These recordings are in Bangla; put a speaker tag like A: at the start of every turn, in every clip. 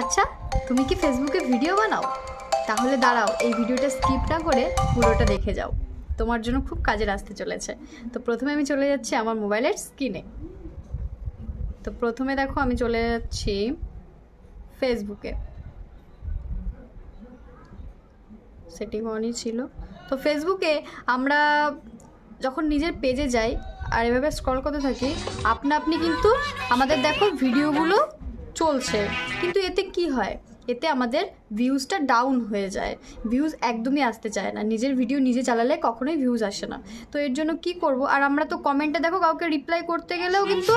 A: আচ্ছা তুমি কি ফেসবুকে ভিডিও বানাও? তাহলে দাঁড়াও, এই ভিডিওটা স্কিপ না করে পুরোটা দেখে যাও। তোমার জন্য খুব কাজের আসতে চলেছে। তো প্রথমে আমি চলে যাচ্ছি আমার মোবাইলের স্ক্রিনে তো প্রথমে দেখো, আমি চলে যাচ্ছি ফেসবুকে সেটিং অনই ছিল। তো ফেসবুকে আমরা যখন নিজের পেজে যাই, আর এভাবে স্ক্রল করতে থাকি আপনা আপনি কিন্তু আমাদের দেখো ভিডিওগুলো চলছে। কিন্তু এতে কি হয়? এতে আমাদের ভিউজটা ডাউন হয়ে যায়। ভিউজ একদমই আসতে চায় না। নিজের ভিডিও নিজে চালালে কখনোই ভিউজ আসে না। তো এর জন্য কি করব? আর আমরা তো কমেন্টে দেখো কাউকে রিপ্লাই করতে গেলেও কিন্তু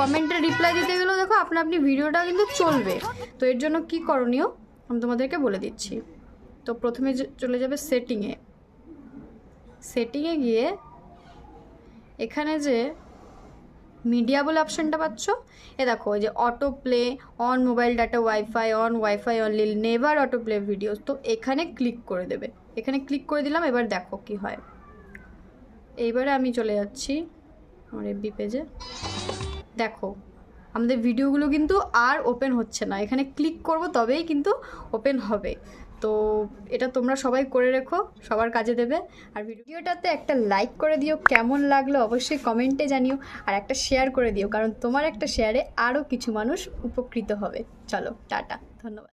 A: কমেন্টে রিপ্লাই দিতে গেলেও দেখো আপনা আপনি ভিডিওটা কিন্তু চলবে। তো এর জন্য কি করণীয়? আমি তোমাদেরকে বলে দিচ্ছি। তো প্রথমে চলে যাবে সেটিংয়ে সেটিংয়ে গিয়ে এখানে যে মিডিয়া বলে অপশানটা পাচ্ছ? এ দেখো যে auto play on mobile data wifi on wifi only never auto play videos তো এখানে ক্লিক করে দেবে। এখানে ক্লিক করে দিলাম, এবার দেখো কি হয়। এইবারে আমি চলে যাচ্ছি আমার এফবি পেজে দেখো, আমাদের ভিডিওগুলো কিন্তু আর ওপেন হচ্ছে না। এখানে ক্লিক করব তবেই কিন্তু ওপেন হবে। তো এটা তোমরা সবাই করে রেখো, সবার কাজে দেবে। আর ভিডিওটাতে একটা লাইক করে দিও, কেমন লাগল অবশ্যই কমেন্টে জানিও, আর একটা শেয়ার করে দিও, কারণ তোমার একটা শেয়ারে আরও কিছু মানুষ উপকৃত হবে। চলো, টাটা, ধন্যবাদ।